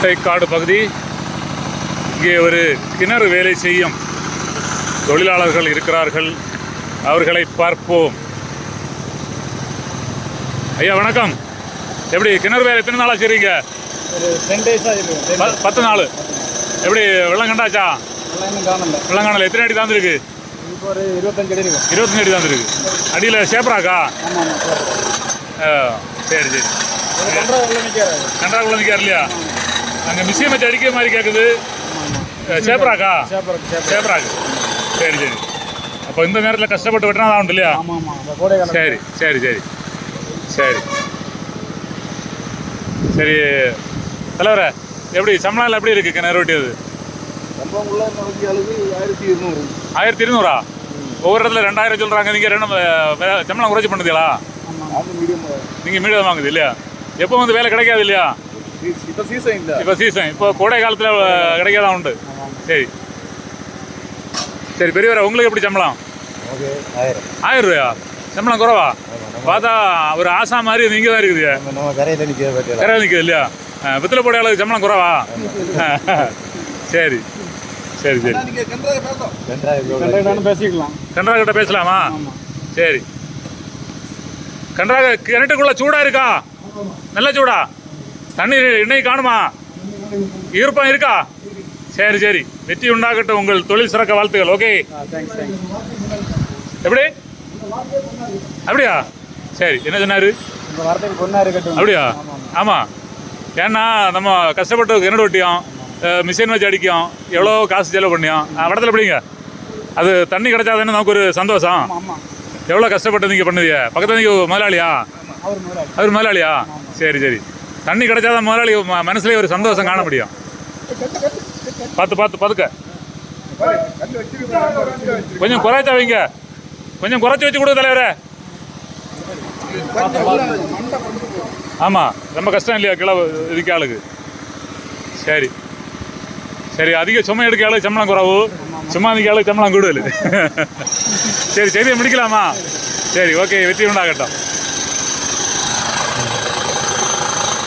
முட்டைக்காடு பகுதி. இங்கே ஒரு கிணறு வேலை செய்யும் தொழிலாளர்கள் இருக்கிறார்கள். அவர்களை பார்ப்போம். ஐயா வணக்கம். எப்படி கிணறு வேலை எத்தனை நாளாக செய்றீங்க பத்து நாள். எப்படி வெள்ளம் கண்டாச்சா? இன்னும் காணல எத்தனை அடி தாந்துருக்கு இருபத்தஞ்சு அடி தாந்துருக்கு அடியில் சேப்பராக்கா சார் சரி. கன்றாக்குள்ள நிற்கார் இல்லையா? அங்கே மிஷின் வச்சு அடிக்கிற மாதிரி கேட்குது சேப்பராக்கா? சேப்பராக்கு சரி சரி. அப்போ இந்த நேரத்தில் கஷ்டப்பட்டு வெட்டினா தான் உண்டு இல்லையா? சரி சரி சரி. சரி. சரி. தலைவரே எப்படி சம்பளம் எப்படி இருக்கு கிணறு வெட்டியது? ஆயிரத்தி இருநூறு. ஒவ்வொரு இடத்துல ரெண்டாயிரம் சொல்கிறாங்க நீங்கள் ரெண்டு சம்பளம் குறைச்சி பண்ணுதீங்களா? நீங்கள் மீடியம் வாங்குது இல்லையா? எப்போ வந்து வேலை கிடைக்காது இல்லையா? இப்போ சீசன் இல்லை இப்போ சீசன் இப்போ கோடை காலத்தில் கிடைக்காதான் உண்டு சரி சரி பெரியவரா உங்களுக்கு எப்படி சம்பளம் ஆயிரம் ஆயிரம் ரூபாயா சம்பளம் குறவா பார்த்தா ஒரு ஆசா மாதிரி நீங்கள் தான் இருக்குது நம்ம கரையில் நிற்க இல்லையா வித்துல போட அளவுக்கு சம்பளம் குறவா சரி சரி சரி பேசிக்கலாம் கன்றா கிட்ட பேசலாமா சரி கன்றா கிணட்டுக்குள்ள சூடா இருக்கா நல்ல சூடா தண்ணி இன்னைக்கு காணுமா? ஈர்ப்பம் இருக்கா? சரி சரி. வெற்றி உண்டாகட்டும் உங்கள் தொழில் சிறக்க வாழ்த்துக்கள். ஓகே எப்படி? அப்படியா? சரி என்ன சொன்னாரு? அப்படியா? ஆமாம் ஏன்னா நம்ம கஷ்டப்பட்டு கிணறு வெட்டியோம் மிஷின் வச்சு அடிக்கும் எவ்வளோ காசு செலவு பண்ணியோம். வடத்தில் எப்படிங்க? அது தண்ணி கிடைச்சாதானே நமக்கு ஒரு சந்தோஷம்? எவ்வளோ கஷ்டப்பட்டு நீங்கள் பண்ணுவீங்க பக்கத்தில் நீங்கள் முதலாளியா? அவர் முதலாளி. அவர் முதலாளியா? சரி சரி. தண்ணி கிடைச்சாதான் முதலாளி ம- மனசுலயே ஒரு சந்தோஷம் காண முடியும். பார்த்து பார்த்து பதுக்க கொஞ்சம் குறைச்சா வைங்க. கொஞ்சம் குறைச்சி வச்சு கொடு தலைவரே. ஆமாம் ரொம்ப கஷ்டம் இல்லையா கிளவு இதுக்கு ஆளுக்கு? சரி. சரி அதிக சும்மா எடுக்க ஆளுக்கு சம்பளம் குறவு. சும்மா நிற்க ஆளுக்கு சம்பளம் கூடுதல். சரி சரியை முடிக்கலாமா? சரி ஓகே வெற்றி உண்டாகட்டும்.